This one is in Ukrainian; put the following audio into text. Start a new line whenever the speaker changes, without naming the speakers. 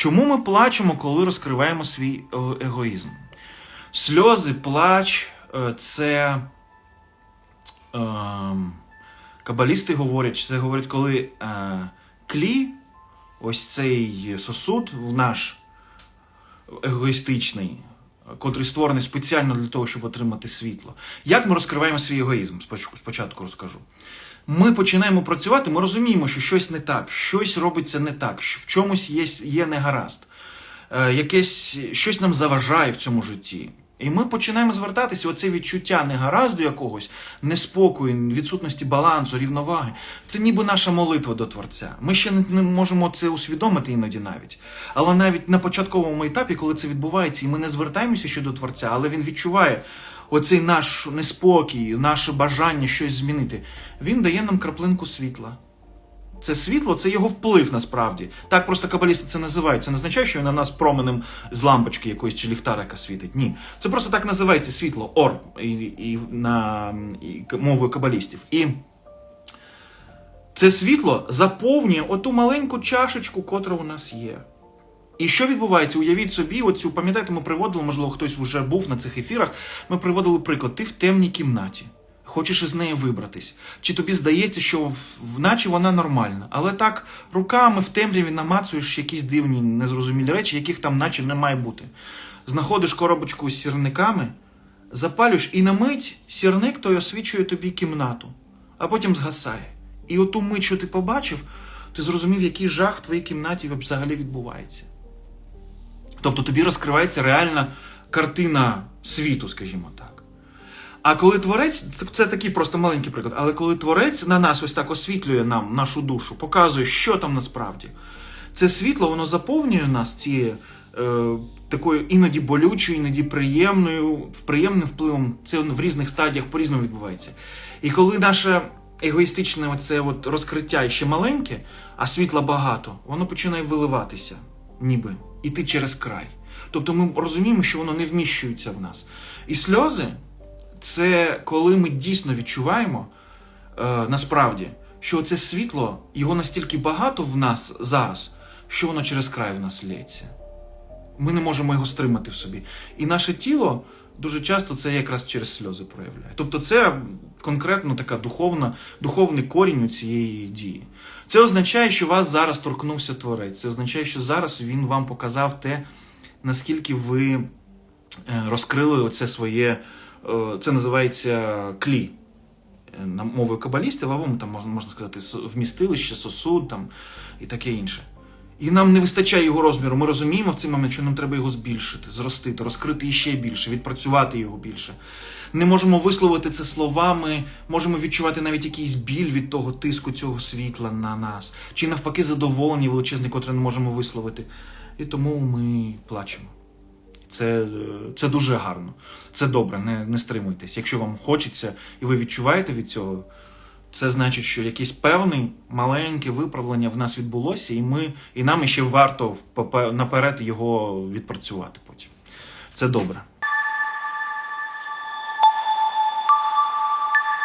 Чому ми плачемо, коли розкриваємо свій е, егоїзм? Сльози, плач е, це. ем, Кабалісти говорять, це говорять, коли е, клі, ось цей сосуд в наш егоїстичний, котрий створений спеціально для того, щоб отримати світло. Як ми розкриваємо свій егоїзм? Спочатку розкажу. Ми починаємо працювати, ми розуміємо, що щось не так, щось робиться не так, що в чомусь є, є негаразд, е, якесь щось нам заважає в цьому житті. І ми починаємо звертатися, оце відчуття негаразду якогось, неспокою, відсутності балансу, рівноваги. Це ніби наша молитва до Творця. Ми ще не, можемо це усвідомити іноді навіть. Але навіть на початковому етапі, коли це відбувається, і ми не звертаємося ще до Творця, але він відчуває оцей наш неспокій, наше бажання щось змінити. Він дає нам краплинку світла. Це світло, це його вплив насправді. Так просто кабалісти це називають. Це не означає, що він на нас променем з лампочки якоїсь чи ліхтарика світить. Ні. Це просто так називається світло, ор і, і, на і, мовою кабалістів. І це світло заповнює оту маленьку чашечку, котра у нас є. І що відбувається? Уявіть собі, оцю, пам'ятаєте, ми приводили, можливо, хтось вже був на цих ефірах. Ми приводили приклад. Ти в темній кімнаті, хочеш із неї вибратись. Чи тобі здається, що в- наче вона нормальна, але так руками в темряві намацуєш якісь дивні, незрозумілі речі, яких там наче не має бути. Знаходиш коробочку з сірниками, запалюєш, і на мить сірник той освічує тобі кімнату, а потім згасає. І оту мить, що ти побачив, ти зрозумів, який жах в твоїй кімнаті взагалі відбувається. Тобто тобі розкривається реальна картина світу, скажімо так. А коли творець, це такий просто маленький приклад, але коли творець на нас ось так освітлює нам нашу душу, показує, що там насправді, це світло, воно заповнює нас цією е, такою іноді болючою, іноді приємною, приємним впливом. Це в різних стадіях по-різному відбувається. І коли наше егоїстичне оце от розкриття ще маленьке, а світла багато, воно починає виливатися, ніби іти через край. Тобто ми розуміємо, що воно не вміщується в нас. І сльози це коли ми дійсно відчуваємо е, насправді, що це світло, його настільки багато в нас зараз, що воно через край в нас лється. Ми не можемо його стримати в собі. І наше тіло дуже часто це якраз через сльози проявляє. Тобто, це конкретно така духовна, духовний корінь у цієї дії. Це означає, що вас зараз торкнувся творець. Це означає, що зараз він вам показав те, наскільки ви е, розкрили оце своє, е, це називається клі. е, мовою кабалістів, або там можна сказати, вмістилище, сосуд там, і таке інше. І нам не вистачає його розміру. Ми розуміємо в цей момент, що нам треба його збільшити, зростити, розкрити іще більше, відпрацювати його більше. Не можемо висловити це словами, можемо відчувати навіть якийсь біль від того тиску цього світла на нас, чи навпаки задоволення величезне, котре не можемо висловити. І тому ми плачемо. Це, це дуже гарно, це добре, не, не стримуйтесь. Якщо вам хочеться і ви відчуваєте від цього, це значить, що якесь певне маленьке виправлення в нас відбулося, і ми, і нам ще варто наперед його відпрацювати потім. Це добре.